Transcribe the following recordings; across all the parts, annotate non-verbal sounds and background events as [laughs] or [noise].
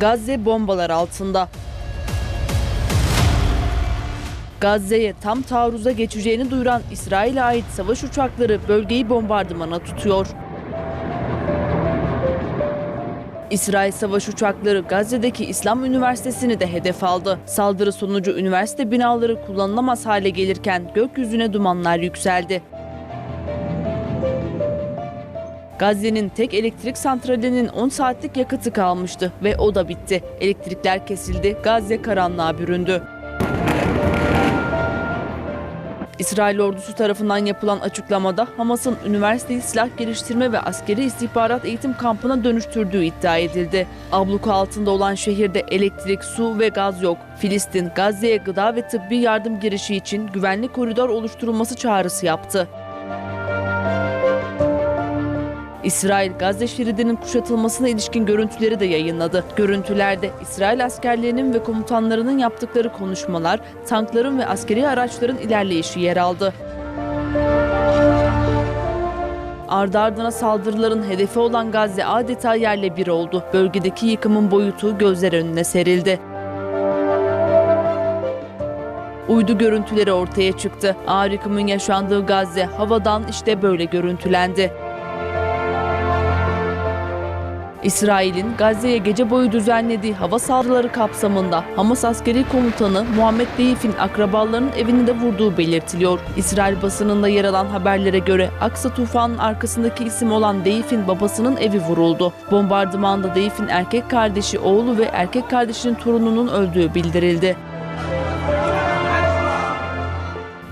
Gazze bombalar altında. Gazze'ye tam taarruza geçeceğini duyuran İsrail'e ait savaş uçakları bölgeyi bombardımana tutuyor. İsrail savaş uçakları Gazze'deki İslam Üniversitesi'ni de hedef aldı. Saldırı sonucu üniversite binaları kullanılamaz hale gelirken gökyüzüne dumanlar yükseldi. Gazze'nin tek elektrik santralinin 10 saatlik yakıtı kalmıştı ve o da bitti. Elektrikler kesildi, Gazze karanlığa büründü. İsrail ordusu tarafından yapılan açıklamada Hamas'ın üniversiteyi silah geliştirme ve askeri istihbarat eğitim kampına dönüştürdüğü iddia edildi. Abluka altında olan şehirde elektrik, su ve gaz yok. Filistin, Gazze'ye gıda ve tıbbi yardım girişi için güvenli koridor oluşturulması çağrısı yaptı. İsrail Gazze şeridinin kuşatılmasına ilişkin görüntüleri de yayınladı. Görüntülerde İsrail askerlerinin ve komutanlarının yaptıkları konuşmalar, tankların ve askeri araçların ilerleyişi yer aldı. Ardı ardına saldırıların hedefi olan Gazze adeta yerle bir oldu. Bölgedeki yıkımın boyutu gözler önüne serildi. Uydu görüntüleri ortaya çıktı. Ağır yıkımın yaşandığı Gazze havadan işte böyle görüntülendi. İsrail'in Gazze'ye gece boyu düzenlediği hava saldırıları kapsamında Hamas askeri komutanı Muhammed Deif'in akrabalarının evini de vurduğu belirtiliyor. İsrail basınında yer alan haberlere göre Aksa tufanın arkasındaki isim olan Deif'in babasının evi vuruldu. Bombardımanda Deif'in erkek kardeşi, oğlu ve erkek kardeşinin torununun öldüğü bildirildi.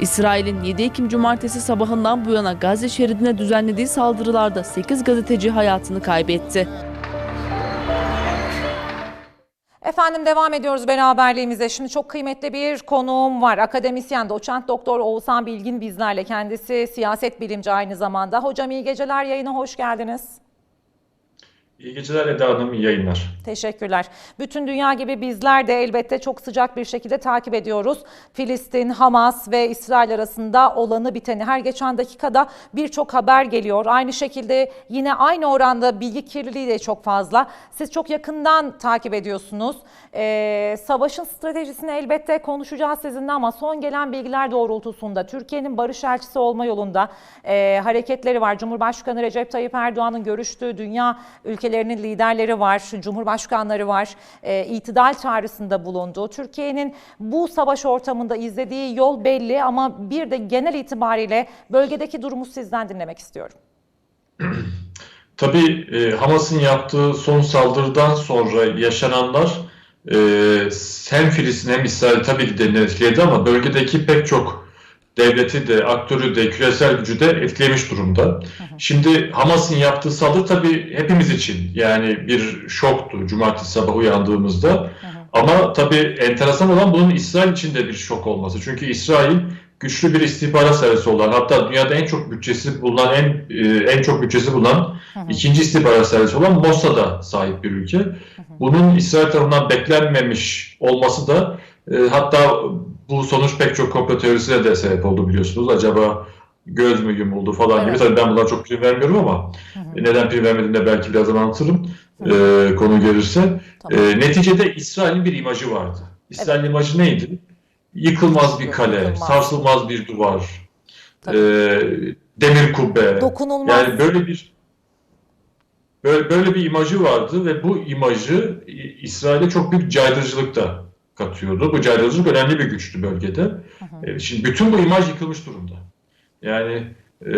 İsrail'in 7 Ekim Cumartesi sabahından bu yana Gazze şeridine düzenlediği saldırılarda 8 gazeteci hayatını kaybetti. Efendim devam ediyoruz beraberliğimize. Şimdi çok kıymetli bir konuğum var. Akademisyen, doçent doktor Oğuzhan Bilgin bizlerle. Kendisi siyaset bilimci aynı zamanda. Hocam iyi geceler yayına hoş geldiniz. İyi geceler Eda Hanım, iyi yayınlar. Teşekkürler. Bütün dünya gibi bizler de elbette çok sıcak bir şekilde takip ediyoruz. Filistin, Hamas ve İsrail arasında olanı biteni her geçen dakikada birçok haber geliyor. Aynı şekilde yine aynı oranda bilgi kirliliği de çok fazla. Siz çok yakından takip ediyorsunuz. Ee, savaşın stratejisini elbette konuşacağız sizinle ama son gelen bilgiler doğrultusunda Türkiye'nin barış elçisi olma yolunda e, hareketleri var. Cumhurbaşkanı Recep Tayyip Erdoğan'ın görüştüğü dünya ülkelerinin liderleri var, cumhurbaşkanları var, e, itidal çağrısında bulundu. Türkiye'nin bu savaş ortamında izlediği yol belli ama bir de genel itibariyle bölgedeki durumu sizden dinlemek istiyorum. [clears throat] Tabii e, Hamas'ın yaptığı son saldırıdan sonra yaşananlar e, hem Filistin hem İsrail tabii ki derinden etkiledi ama bölgedeki pek çok devleti de, aktörü de, küresel gücü de etkilemiş durumda. Şimdi Hamas'ın yaptığı saldırı tabii hepimiz için yani bir şoktu cumartesi sabah uyandığımızda. Ama tabii enteresan olan bunun İsrail için de bir şok olması. Çünkü İsrail güçlü bir istihbarat servisi olan hatta dünyada en çok bütçesi bulunan en e, en çok bütçesi bulunan ikinci istihbarat servisi olan Mossad'a sahip bir ülke. Bunun İsrail tarafından beklenmemiş olması da e, hatta bu sonuç pek çok komplo teorisine de sebep oldu biliyorsunuz. Acaba göz mü yumuldu falan gibi. Evet. Tabii ben bunlara çok prim vermiyorum ama neden prim vermediğimi de belki birazdan anlatırım e, konu gelirse. Tamam. E, neticede İsrail'in bir imajı vardı. İsrail'in imajı neydi? Yıkılmaz bir kale, Yıkılmaz. sarsılmaz bir duvar, Tabii. e, demir kubbe. Dokunulmaz. Yani böyle bir böyle, böyle bir imajı vardı ve bu imajı İsrail'e çok büyük caydırıcılık da katıyordu. Bu caydırıcılık önemli bir güçtü bölgede. E, Şimdi bütün bu imaj yıkılmış durumda. Yani e,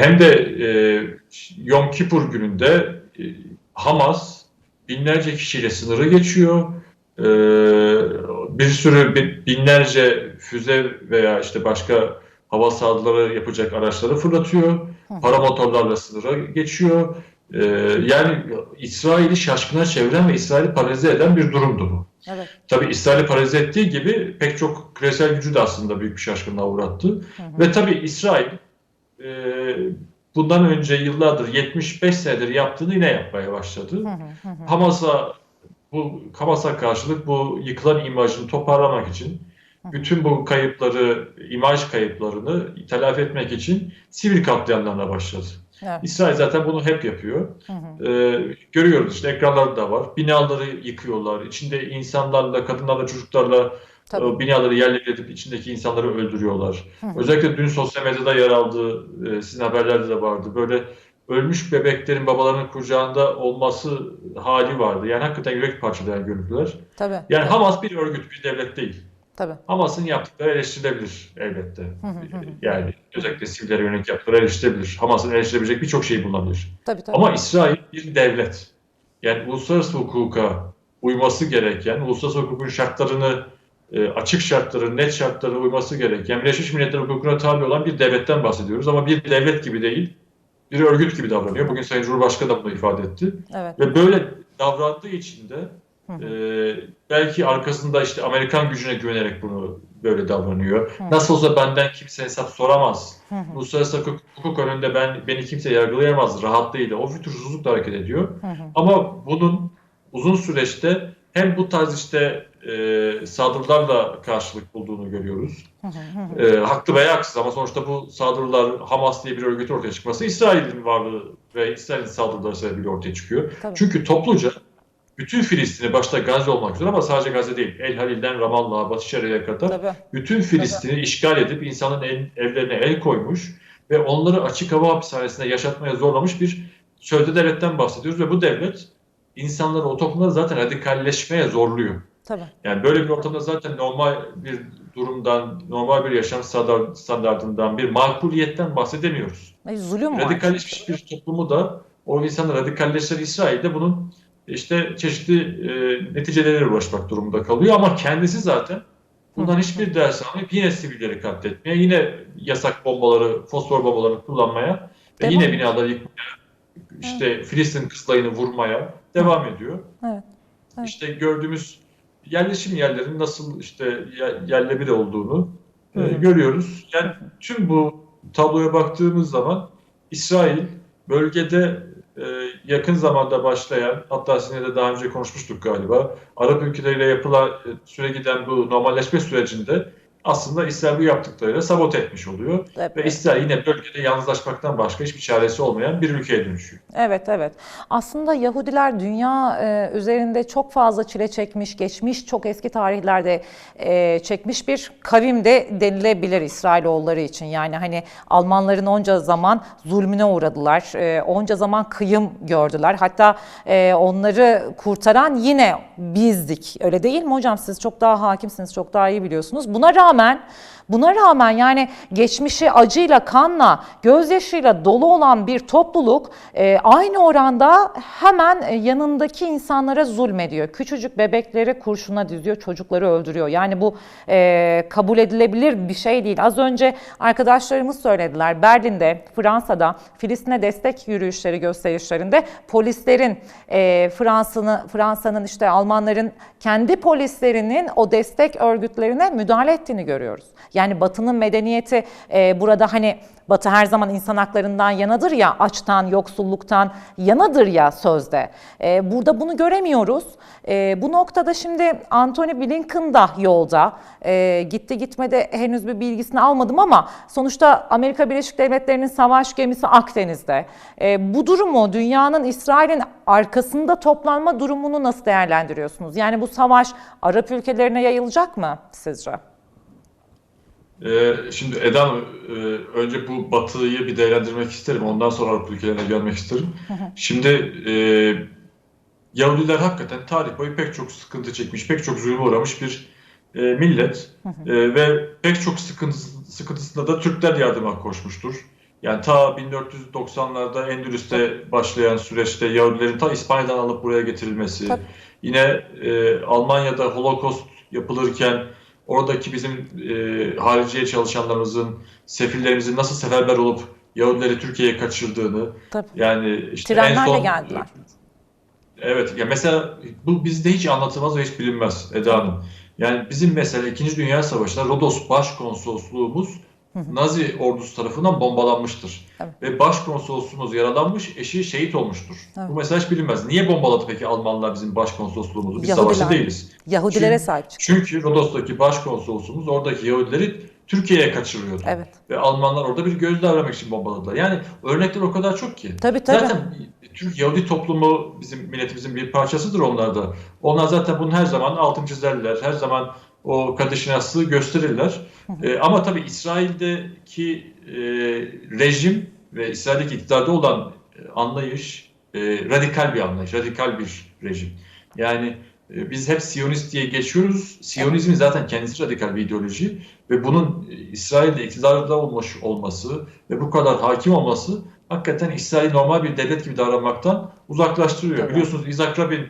hem de e, Yom Kippur gününde e, Hamas binlerce kişiyle sınırı geçiyor. E, bir sürü bi- binlerce füze veya işte başka hava saldırıları yapacak araçları fırlatıyor. Paramotorlarla sınıra geçiyor. E, yani İsrail'i şaşkına çeviren ve İsrail'i paralize eden bir durumdu bu. Evet. Tabii İsrail'i paralize ettiği gibi pek çok küresel gücü de aslında büyük bir şaşkınlığa uğrattı. Ve tabii İsrail e, bundan önce yıllardır 75 senedir yaptığını yine yapmaya başladı. Hamas'a bu Hamas'a karşılık bu yıkılan imajını toparlamak için bütün bu kayıpları, imaj kayıplarını telafi etmek için sivil katliamlarına başladı. Evet. İsrail zaten bunu hep yapıyor. Ee, görüyoruz işte ekranlarda da var. Binaları yıkıyorlar. İçinde insanlarla, kadınlarla, çocuklarla Tabii. e, binaları yerle edip içindeki insanları öldürüyorlar. Özellikle dün sosyal medyada yer aldı, e, sizin haberlerde de vardı. Böyle ölmüş bebeklerin babalarının kucağında olması hali vardı. Yani hakikaten yürek parçalayan görüntüler. Tabii. Yani Hamas bir örgüt, bir devlet değil. Tabii. Hamas'ın yaptıkları eleştirilebilir elbette. Yani özellikle sivillere yönelik yaptıkları eleştirilebilir. Hamas'ın eleştirebilecek birçok şey bulunabilir. Tabii tabii. Ama İsrail bir devlet. Yani uluslararası hukuka uyması gereken, uluslararası hukukun şartlarını, e, açık şartları, net şartlara uyması gereken, Birleşmiş Milletler hukukuna tabi olan bir devletten bahsediyoruz. Ama bir devlet gibi değil, bir örgüt gibi davranıyor. Bugün Sayın Cumhurbaşkanı da bunu ifade etti. Evet. Ve böyle davrandığı için de e, belki arkasında işte Amerikan gücüne güvenerek bunu böyle davranıyor. Nasıl olsa benden kimse hesap soramaz. Uluslararası hukuk, hukuk önünde ben beni kimse yargılayamaz rahatlığıyla. O fütursuzlukla hareket ediyor. Ama bunun uzun süreçte hem bu tarz işte e, saldırılarla karşılık bulduğunu görüyoruz. E, haklı veya haksız ama sonuçta bu saldırılar Hamas diye bir örgüt ortaya çıkması İsrail'in varlığı ve İsrail'in saldırıları sebebiyle ortaya çıkıyor. Tabii. Çünkü topluca bütün Filistin'i başta Gazze olmak üzere ama sadece Gazze değil. El Halil'den Ramallah'a, Batı Şeria'ya kadar Tabii. bütün Filistin'i işgal edip insanın el- evlerine el koymuş ve onları açık hava hapishanesinde yaşatmaya zorlamış bir sözde devletten bahsediyoruz ve bu devlet insanları o toplumları zaten radikalleşmeye zorluyor. Tabii. Yani böyle bir ortamda zaten normal bir durumdan, normal bir yaşam standart- standartından, bir makuliyetten bahsedemiyoruz. E, Zulüm var. Radikalleşmiş bir toplumu da o insanlar radikalleşen İsrail'de bunun işte çeşitli e, neticeleriyle uğraşmak durumunda kalıyor ama kendisi zaten bundan hiçbir ders almayıp yine sivilleri katletmeye, yine yasak bombaları, fosfor bombalarını kullanmaya ve Devam yine binaları yıkmaya, işte Filistin kızlayını vurmaya devam ediyor. Evet. Evet. İşte gördüğümüz yerleşim yerlerinin nasıl işte ye- yerle bir olduğunu e, görüyoruz. Yani tüm bu tabloya baktığımız zaman İsrail bölgede yakın zamanda başlayan hatta sizinle de daha önce konuşmuştuk galiba Arap ülkeleriyle yapılan e, süre giden bu normalleşme sürecinde aslında İsrail bu yaptıklarıyla sabote etmiş oluyor. Evet. Ve İsrail yine bölgede yalnızlaşmaktan başka hiçbir çaresi olmayan bir ülkeye dönüşüyor. Evet, evet. Aslında Yahudiler dünya e, üzerinde çok fazla çile çekmiş, geçmiş çok eski tarihlerde e, çekmiş bir kavim de denilebilir İsrailoğulları için. Yani hani Almanların onca zaman zulmüne uğradılar, e, onca zaman kıyım gördüler. Hatta e, onları kurtaran yine bizdik. Öyle değil mi hocam? Siz çok daha hakimsiniz, çok daha iyi biliyorsunuz. Buna rağmen rağmen Buna rağmen yani geçmişi acıyla, kanla, gözyaşıyla dolu olan bir topluluk e, aynı oranda hemen e, yanındaki insanlara zulmediyor. Küçücük bebekleri kurşuna diziyor, çocukları öldürüyor. Yani bu e, kabul edilebilir bir şey değil. Az önce arkadaşlarımız söylediler. Berlin'de, Fransa'da Filistin'e destek yürüyüşleri, gösterişlerinde polislerin e, Fransa'nın Fransa'nın işte Almanların kendi polislerinin o destek örgütlerine müdahale ettiğini görüyoruz. Yani Batı'nın medeniyeti e, burada hani Batı her zaman insan haklarından yanadır ya, açtan, yoksulluktan yanadır ya sözde. E, burada bunu göremiyoruz. E, bu noktada şimdi Anthony Blinken da yolda. E, gitti gitmedi henüz bir bilgisini almadım ama sonuçta Amerika Birleşik Devletleri'nin savaş gemisi Akdeniz'de. E, bu durumu dünyanın İsrail'in arkasında toplanma durumunu nasıl değerlendiriyorsunuz? Yani bu savaş Arap ülkelerine yayılacak mı sizce? Ee, şimdi Eda Hanım, e, önce bu Batı'yı bir değerlendirmek isterim. Ondan sonra Avrupa ülkelerine gelmek isterim. [laughs] Şimdi e, Yahudiler hakikaten tarih boyu pek çok sıkıntı çekmiş, pek çok zulme uğramış bir e, millet. [laughs] E, ve pek çok sıkıntı, sıkıntısında da Türkler yardıma koşmuştur. Yani ta 1490'larda Endülüs'te başlayan süreçte Yahudilerin ta İspanya'dan alıp buraya getirilmesi, Tabii. yine e, Almanya'da Holocaust yapılırken oradaki bizim e, hariciye çalışanlarımızın, sefillerimizin nasıl seferber olup Yahudileri Türkiye'ye kaçırdığını, Tabii. yani işte en Trenlerle son geldiler. Evet, ya mesela bu bizde hiç anlatılmaz ve hiç bilinmez Eda Hanım. Yani bizim mesela İkinci Dünya Savaşı'nda Rodos Başkonsolosluğumuz Nazi ordusu tarafından bombalanmıştır. Evet. Ve başkonsolosluğumuz yaralanmış, eşi şehit olmuştur. Evet. Bu hiç bilinmez. Niye bombaladı peki Almanlar bizim başkonsolosluğumuzu? Biz Yahudiler. savaşta değiliz. Yahudilere Çünkü- sahip çıktı. Çünkü Rodos'taki başkonsolosluğumuz oradaki Yahudileri Türkiye'ye kaçırıyordu. Evet. Ve Almanlar orada bir gözdağı davranmak için bombaladılar. Yani örnekler o kadar çok ki. Tabii tabii. Zaten Türk Yahudi toplumu bizim milletimizin bir parçasıdır onlar da. Onlar zaten bunun her zaman altını çizerler. Her zaman o Kadeşinas'ı gösterirler. Ee, ama tabii İsrail'deki e, rejim ve İsrail'deki iktidarda olan e, anlayış e, radikal bir anlayış, radikal bir rejim. Yani e, biz hep Siyonist diye geçiyoruz. Siyonizmin zaten kendisi radikal bir ideoloji ve bunun e, İsrail'de iktidarda olmuş olması ve bu kadar hakim olması hakikaten İsrail normal bir devlet gibi davranmaktan uzaklaştırıyor. Tabii. Biliyorsunuz İshak Rabin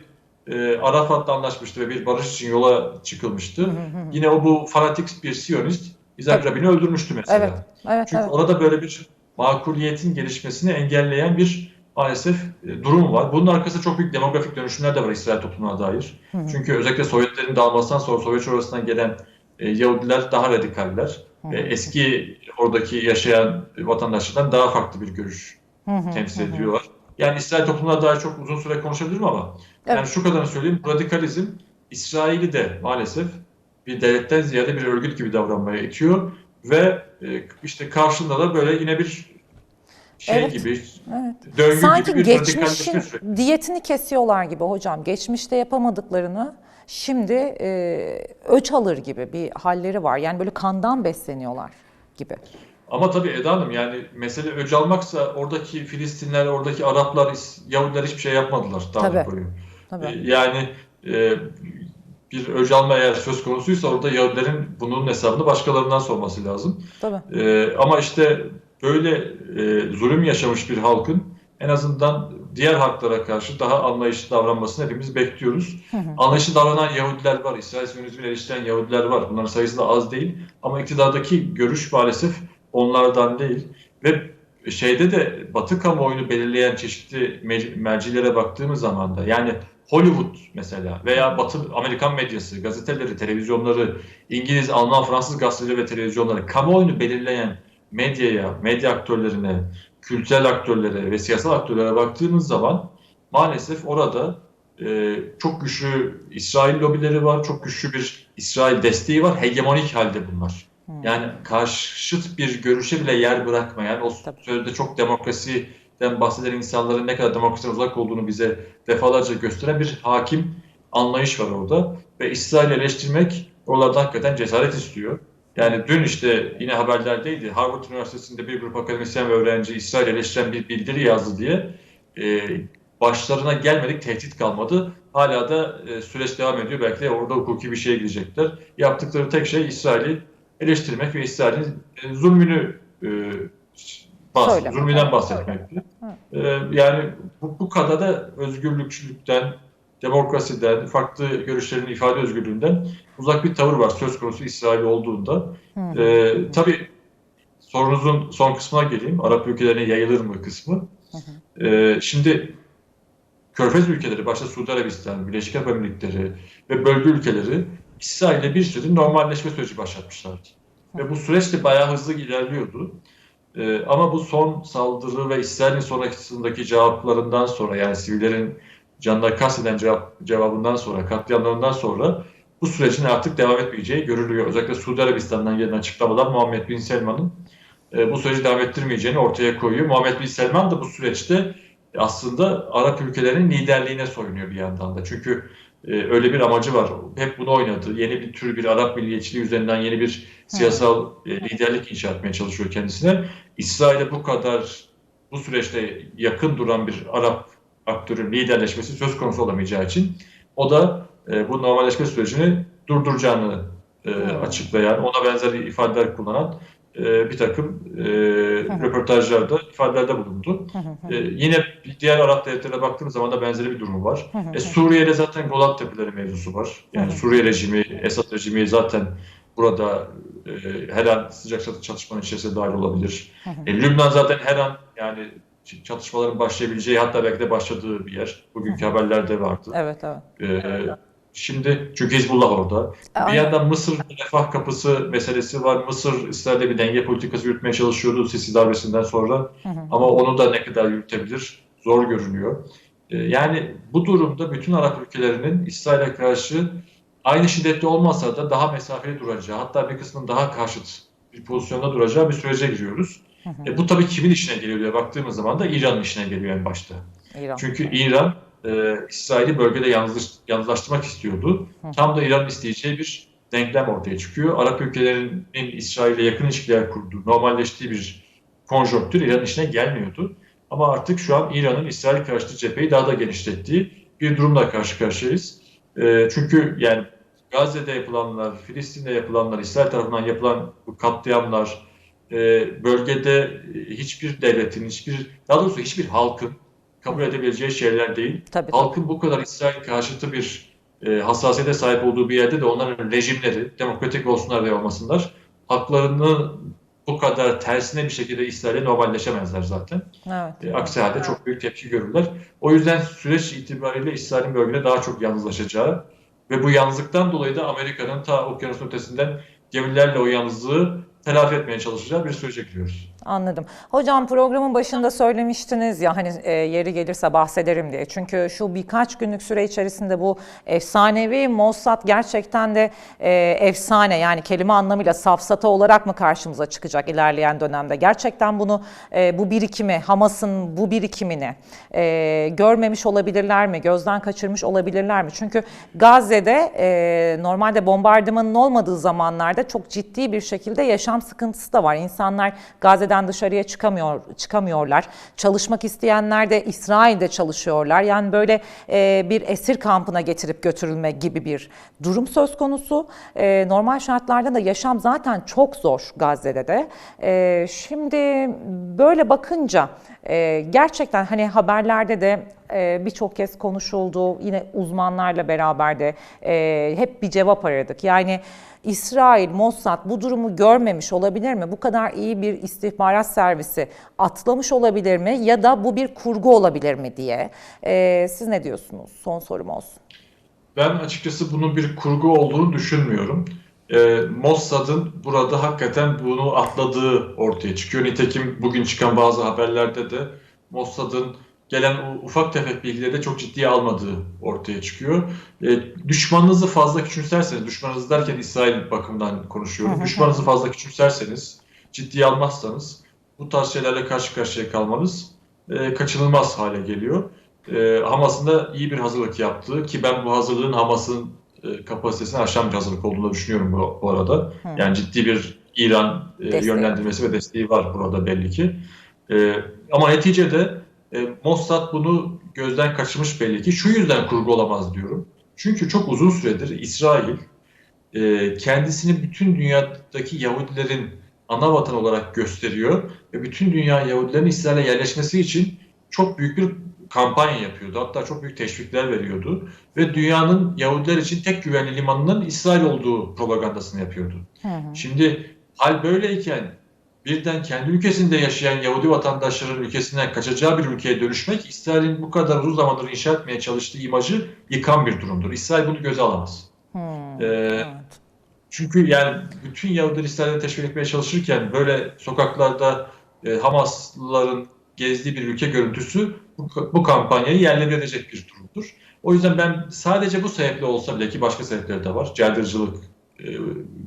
e, Arafat'la anlaşmıştı ve bir barış için yola çıkılmıştı. Yine o bu fanatik bir Siyonist Tabii. Rabin'i öldürmüştü mesela. Evet. Evet. Çünkü evet. orada böyle bir makuliyetin gelişmesini engelleyen bir maalesef e, durum var. Bunun arkasında çok büyük demografik dönüşümler de var İsrail toplumuna dair. Hı hı. Çünkü özellikle Sovyetlerin dağılmasından sonra Sovyet orasından gelen e, Yahudiler daha radikaller. Hı. eski oradaki yaşayan vatandaşlardan daha farklı bir görüş Hı hı, temsil hı hı. Yani İsrail toplumuna dair çok uzun süre konuşabilirim ama Evet. yani şu kadarını söyleyeyim. Radikalizm İsrail'i de maalesef bir devletten ziyade bir örgüt gibi davranmaya itiyor ve e, işte karşında da böyle yine bir şey Evet. gibi Evet. döngü Sanki gibi bir geçmişin diyetini kesiyorlar gibi hocam. Geçmişte yapamadıklarını şimdi e, öç alır gibi bir halleri var. Yani böyle kandan besleniyorlar gibi. Ama tabii Eda Hanım yani mesele öc almaksa oradaki Filistinler, oradaki Araplar, Yahudiler hiçbir şey yapmadılar Tabii. Tabii. E, Yani e, bir öc alma eğer söz konusuysa orada Yahudilerin bunun hesabını başkalarından sorması lazım. Tabii. E, ama işte böyle e, zulüm yaşamış bir halkın en azından diğer halklara karşı daha anlayışlı davranmasını hepimiz bekliyoruz. Hı hı. Anlayışlı davranan Yahudiler var, İsrail Siyonizmini eleştiren Yahudiler var. Bunların sayısı da az değil. Ama iktidardaki görüş maalesef onlardan değil. Ve şeyde de Batı kamuoyunu belirleyen çeşitli me- mercilere baktığımız zaman da yani Hollywood mesela veya Batı Amerikan medyası, gazeteleri, televizyonları, İngiliz, Alman, Fransız gazeteleri ve televizyonları kamuoyunu belirleyen medyaya, medya aktörlerine, kültürel aktörlere ve siyasal aktörlere baktığımız zaman maalesef orada e, çok güçlü İsrail lobileri var, çok güçlü bir İsrail desteği var, hegemonik halde bunlar. Yani karşıt bir görüşe bile yer bırakmayan, o sözde çok demokrasiden bahseden insanların ne kadar demokrasiden uzak olduğunu bize defalarca gösteren bir hakim anlayış var orada. Ve İsrail'i eleştirmek oralarda hakikaten cesaret istiyor. Yani dün işte yine haberlerdeydi. Harvard Üniversitesi'nde bir grup akademisyen ve öğrenci İsrail eleştiren bir bildiri yazdı diye e, başlarına gelmedik tehdit kalmadı. Hala da e, süreç devam ediyor. Belki de orada hukuki bir şeye gidecekler. Yaptıkları tek şey İsrail'i eleştirmek ve İsrail'in e, zulmünü e, bahs- zulmünden bahsetmekti. E, yani bu, bu kadar da özgürlükçülükten, demokrasiden, farklı görüşlerin ifade özgürlüğünden uzak bir tavır var söz konusu İsrail olduğunda. Hı. E, tabii sorunuzun son kısmına geleyim. Arap ülkelerine yayılır mı kısmı. E, şimdi Körfez ülkeleri, başta Suudi Arabistan, Birleşik Arap Emirlikleri ve bölge ülkeleri İsrail'le bir sürü normalleşme süreci başlatmışlardı. Ve bu süreç de bayağı hızlı ilerliyordu. Ee, ama bu son saldırı ve İsrail'in sonrasındaki cevaplarından sonra yani sivillerin canına kasteden cevap, cevabından sonra, katliamlarından sonra bu sürecin artık devam etmeyeceği görülüyor. Özellikle Suudi Arabistan'dan gelen açıklamalar Muhammed Bin Selman'ın e, bu süreci devam ettirmeyeceğini ortaya koyuyor. Muhammed Bin Selman da bu süreçte aslında Arap ülkelerinin liderliğine soyunuyor bir yandan da. Çünkü e, öyle bir amacı var. Hep bunu oynadı. Yeni bir tür bir Arap milliyetçiliği üzerinden yeni bir siyasal e, liderlik inşa etmeye çalışıyor kendisine. İsrail'e bu kadar bu süreçte yakın duran bir Arap aktörün liderleşmesi söz konusu olamayacağı için o da e, bu normalleşme sürecini durduracağını e, açıklayan, ona benzer ifadeler kullanan e, bir takım e, röportajlarda ifadelerde bulundu. E, yine diğer Arap devletlerine baktığımız zaman da benzeri bir durum var. E, Suriye'de zaten Golan Tepeleri mevzusu var. Yani Suriye rejimi, Esad rejimi zaten burada e, her an sıcak çat- çatışmanın içerisine dahil olabilir. E, Lübnan zaten her an yani çatışmaların başlayabileceği hatta belki de başladığı bir yer. Bugünkü haberlerde vardı. Evet evet. E, şimdi çünkü Hizbullah orada. Bir Aynen. yandan Mısır refah kapısı meselesi var. Mısır İsrail'de bir denge politikası yürütmeye çalışıyordu Sisi darbesinden sonra. Ama onu da ne kadar yürütebilir zor görünüyor. Ee, Yani bu durumda bütün Arap ülkelerinin İsrail'e karşı aynı şiddette olmasa da daha mesafeli duracağı, hatta bir kısmın daha karşıt bir pozisyonda duracağı bir sürece giriyoruz. E, bu tabii kimin işine geliyor diye baktığımız zaman da İran'ın işine geliyor en başta. İran. Çünkü İran e, İsrail'i bölgede yalnızlaş, yalnızlaştırmak istiyordu. Tam da İran'ın isteyeceği bir denklem ortaya çıkıyor. Arap ülkelerinin İsrail'le yakın ilişkiler kurduğu, normalleştiği bir konjonktür İran'ın işine gelmiyordu. Ama artık şu an İran'ın İsrail karşıtı cepheyi daha da genişlettiği bir durumla karşı karşıyayız. E, çünkü yani Gazze'de yapılanlar, Filistin'de yapılanlar, İsrail tarafından yapılan bu katliamlar, e, bölgede hiçbir devletin, hiçbir daha doğrusu hiçbir halkın kabul edebileceği şeyler değil. Tabii. Halkın bu kadar İsrail karşıtı bir e, hassasiyete sahip olduğu bir yerde de onların rejimleri, demokratik olsunlar veya olmasınlar, haklarını bu kadar tersine bir şekilde İsrail'e normalleşemezler zaten. Evet. E, aksi halde çok büyük tepki görürler. O yüzden süreç itibariyle İsrail'in bölgede daha çok yalnızlaşacağı ve bu yalnızlıktan dolayı da Amerika'nın ta okyanusun ötesinden gemilerle o yalnızlığı telafi etmeye çalışacağı bir sürece giriyoruz. Anladım. Hocam programın başında söylemiştiniz ya hani e, yeri gelirse bahsederim diye. Çünkü şu birkaç günlük süre içerisinde bu efsanevi Mossad gerçekten de e, efsane yani kelime anlamıyla safsata olarak mı karşımıza çıkacak ilerleyen dönemde? Gerçekten bunu e, bu birikimi Hamas'ın bu birikimini e, görmemiş olabilirler mi? Gözden kaçırmış olabilirler mi? Çünkü Gazze'de e, normalde bombardımanın olmadığı zamanlarda çok ciddi bir şekilde yaşam sıkıntısı da var. İnsanlar Gazze'den dışarıya çıkamıyor çıkamıyorlar. Çalışmak isteyenler de İsrail'de çalışıyorlar. Yani böyle e, bir esir kampına getirip götürülme gibi bir durum söz konusu. E, normal şartlarda da yaşam zaten çok zor Gazze'de de. E, şimdi böyle bakınca e, gerçekten hani haberlerde de e, birçok kez konuşuldu. Yine uzmanlarla beraber de e, hep bir cevap aradık. Yani İsrail, Mossad bu durumu görmemiş olabilir mi? Bu kadar iyi bir istihbarat servisi atlamış olabilir mi? Ya da bu bir kurgu olabilir mi diye. E, siz ne diyorsunuz? Son sorum olsun. Ben açıkçası bunun bir kurgu olduğunu düşünmüyorum. E, Mossad'ın burada hakikaten bunu atladığı ortaya çıkıyor. Nitekim bugün çıkan bazı haberlerde de Mossad'ın gelen ufak tefek bilgileri de çok ciddiye almadığı ortaya çıkıyor. E, düşmanınızı fazla küçümserseniz, düşmanınız derken İsrail bakımından konuşuyorum. düşmanınızı fazla küçümserseniz, ciddiye almazsanız bu tarz şeylerle karşı karşıya kalmanız e, kaçınılmaz hale geliyor. E, Hamas'ın da iyi bir hazırlık yaptığı ki ben bu hazırlığın Hamas'ın e, kapasitesini aşan bir hazırlık olduğunu düşünüyorum bu, bu arada. Yani ciddi bir İran e, Desteği. yönlendirmesi ve desteği var burada belli ki. E, ama neticede e, Mossad bunu gözden kaçırmış belli ki. Şu yüzden kurgu olamaz diyorum. Çünkü çok uzun süredir İsrail e, kendisini bütün dünyadaki Yahudilerin ana vatan olarak gösteriyor ve bütün dünya Yahudilerin İsrail'e yerleşmesi için çok büyük bir kampanya yapıyordu. Hatta çok büyük teşvikler veriyordu ve dünyanın Yahudiler için tek güvenli limanının İsrail olduğu propagandasını yapıyordu. Şimdi hal böyleyken birden kendi ülkesinde yaşayan Yahudi vatandaşların ülkesinden kaçacağı bir ülkeye dönüşmek İsrail'in bu kadar uzun zamandır inşa etmeye çalıştığı imajı yıkan bir durumdur. İsrail bunu göze alamaz. Hmm, Ee, evet. çünkü yani bütün Yahudileri İsrail'e teşvik etmeye çalışırken böyle sokaklarda e, Hamaslıların gezdiği bir ülke görüntüsü bu, bu kampanyayı yerle bir edecek bir durumdur. O yüzden ben sadece bu sebeple olsa bile ki başka sebepleri de var. Caydırıcılık e,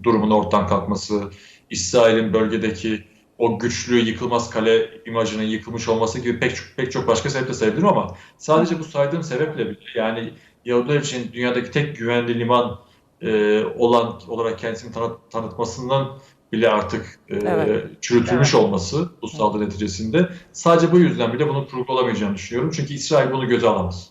durumunun ortadan kalkması, İsrail'in bölgedeki o güçlü yıkılmaz kale imajının yıkılmış olması gibi pek çok, pek çok başka sebeple sayabilirim ama sadece bu saydığım sebeple bile yani Yahudiler için dünyadaki tek güvenli liman e, olan olarak kendisini tanıt, tanıtmasından bile artık e, Evet. çürütülmüş olması bu saldırı neticesinde sadece bu yüzden bile bunun kurgu olamayacağını düşünüyorum. Çünkü İsrail bunu göze alamaz.